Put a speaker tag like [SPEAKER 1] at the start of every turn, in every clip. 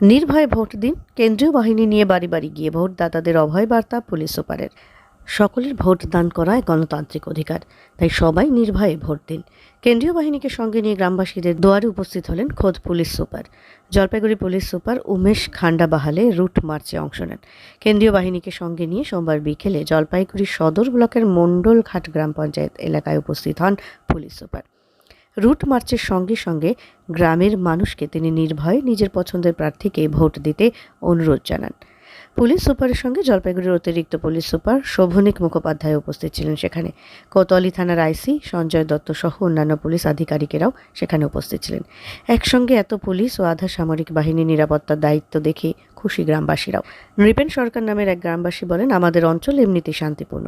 [SPEAKER 1] নির্ভয়ে ভোট দিন, কেন্দ্রীয় বাহিনী নিয়ে বাড়ি বাড়ি গিয়ে ভোটদাতাদের অভয় বার্তা পুলিশ সুপারের। সকলের ভোট দান করা গণতান্ত্রিক অধিকার, তাই সবাই নির্ভয়ে ভোট দিন। কেন্দ্রীয় বাহিনীকে সঙ্গে নিয়ে গ্রামবাসীদের দুয়ারে উপস্থিত হলেন খোদ police super. Jalpaiguri police super Umesh Khandbahale route মার্চে অংশ নেন। কেন্দ্রীয় বাহিনীকে সঙ্গে নিয়ে সোমবার বিকেলে জলপাইগুড়ি সদর ব্লকের মণ্ডলঘাট গ্রাম পঞ্চায়েত এলাকায় উপস্থিত হন পুলিশ সুপার। রুট মার্চের সঙ্গে সঙ্গে গ্রামের মানুষকে তিনি নির্ভয়ে নিজের পছন্দের প্রার্থীকে ভোট দিতে অনুরোধ জানান। পুলিশ সুপারের সঙ্গে জলপাইগুড়ির অতিরিক্ত পুলিশ সুপার শোভনিক মুখোপাধ্যায় উপস্থিত ছিলেন সেখানে। কোতোয়ালি থানার আইসি সঞ্জয় দত্ত সহ অন্যান্য পুলিশ আধিকারিকেরাও সেখানে উপস্থিত ছিলেন। একসঙ্গে এত পুলিশ ও আধা সামরিক বাহিনী নিরাপত্তার দায়িত্ব দেখে খুশি গ্রামবাসীরাও। নৃপেন সরকার নামের এক গ্রামবাসী বলেন, আমাদের অঞ্চল এমনিতে শান্তিপূর্ণ।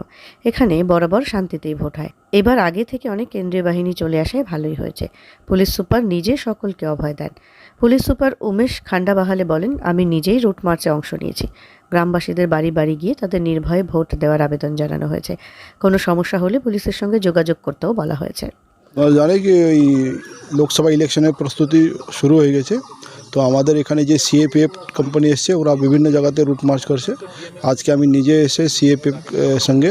[SPEAKER 1] এখানে বরাবর শান্তিতেই ভোট হয়। এবার আগে থেকে অনেক কেন্দ্রীয় বাহিনী চলে আসায় ভালোই হয়েছে। পুলিশ সুপার নিজে সকলকে অভয় দেন। পুলিশ সুপার উমেশ খান্ডাবাহালে বলেন, আমি নিজেই রুট মার্চে অংশ নিয়েছি। গ্রামবাসীদের বাড়ি বাড়ি গিয়ে তাদের নির্ভয়ে ভোট দেওয়ার আবেদন জানানো হয়েছে। কোনো সমস্যা হলে পুলিশের সঙ্গে যোগাযোগ করতেও বলা হয়েছে।
[SPEAKER 2] জানে কি ওই লোকসভা ইলেকশনের প্রস্তুতি শুরু হয়ে গেছে। তো আমাদের এখানে যে সিএপিএফ কোম্পানি এসছে, ওরা বিভিন্ন জায়গাতে রুট মার্চ করছে। আজকে আমি নিজে এসে সিএপিএফ সঙ্গে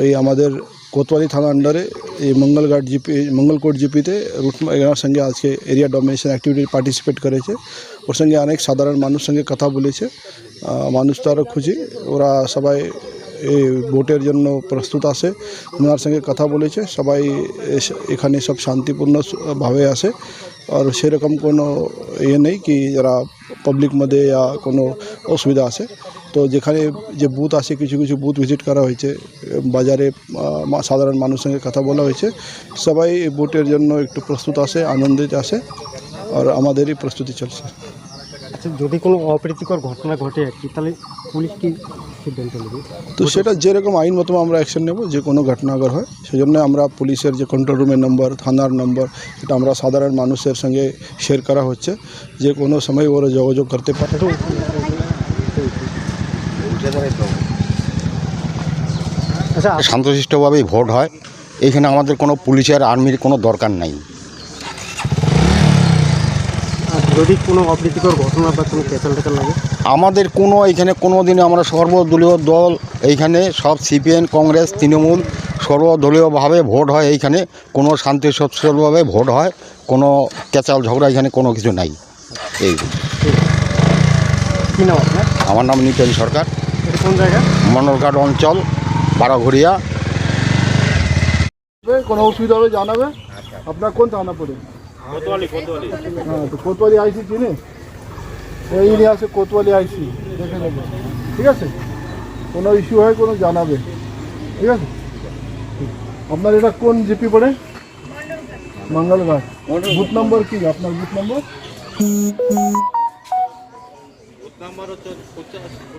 [SPEAKER 2] ওই আমাদের কোতোয়ালি থানা আন্ডারে এই মঙ্গলঘাট জিপি মঙ্গলকোট জিপিতে রুট এনার সঙ্গে আজকে এরিয়া ডমিনেশন অ্যাক্টিভিটি পার্টিসিপেট করেছে। ওর সঙ্গে অনেক সাধারণ মানুষ সঙ্গে কথা বলেছে। মানুষ তো আরও খুশি। ওরা সবাই এই ভোটের জন্য প্রস্তুত আছে। ওনার সঙ্গে কথা বলেছে। সবাই এখানে সব শান্তিপূর্ণ স- ভাবে আসে আর সেরকম কোনো ইয়ে নেই কি যারা পাবলিক মধ্যে কোনো অসুবিধা আছে। তো যেখানে যে বুথ আছে, কিছু কিছু বুথ ভিজিট করা হয়েছে। বাজারে সাধারণ মানুষের সঙ্গে কথা বলা হয়েছে। সবাই ভোটের জন্য একটু প্রস্তুত আছে, আনন্দিত আছে। আর আমাদেরই প্রস্তুতি চলছে।
[SPEAKER 3] আচ্ছা যদি কোনো অপ্রীতিকর ঘটনা ঘটে আর কি তাহলে পুলিশ কি সিদ্ধান্ত নেবে?
[SPEAKER 2] তো সেটা যেরকম আইন মতো আমরা অ্যাকশন নেব যে কোনো ঘটনা আগে হয়। সেজন্য আমরা পুলিশের যে কন্ট্রোল রুমের নম্বর থানার নম্বর এটা আমরা সাধারণ মানুষের সঙ্গে শেয়ার করা হচ্ছে। যে কোনো সময় ওরা যোগাযোগ করতে পারে।
[SPEAKER 3] আচ্ছা
[SPEAKER 4] শান্তশিষ্টভাবেই ভোট হয়। এখানে আমাদের কোনো পুলিশের আর্মির কোনো দরকার নাই
[SPEAKER 3] আর যদি কোনো অপ্রীতিকর ঘটনা বা কোনো পেছাল টেকাল লাগে?
[SPEAKER 4] আমাদের কোনো এইখানে কোনো দিনে আমরা সর্বদলীয় দল এইখানে সব সিপিএম কংগ্রেস তৃণমূল সর্বদলীয়ভাবে ভোট হয় এইখানে। কোনো শান্তি সচ্ছলভাবে ভোট হয় কোনো কেচাল ঝগড়া এখানে কোনো কিছু নাই। এই।
[SPEAKER 3] কী নাম আপনার?
[SPEAKER 4] আমার নাম নিতেন সরকার।
[SPEAKER 3] এটা কোন জায়গা?
[SPEAKER 4] মনোরঘাট অঞ্চল বারোঘড়িয়া।
[SPEAKER 2] কোনো অসুবিধা হলে জানাবে। আপনার কোন থানা পড়ে? হ্যাঁ তো কোতোয়ালি আইসি চিনে এই নিয়ে আসে কোতোয়ালি আইসি দেখে নেবে। ঠিক আছে? কোনো ইস্যু হয় কোনো জানাবে। ঠিক আছে? আপনার এটা কোন জিপি পড়ে? মঙ্গলবার। বুথ নম্বর কি? আপনার বুথ নম্বর?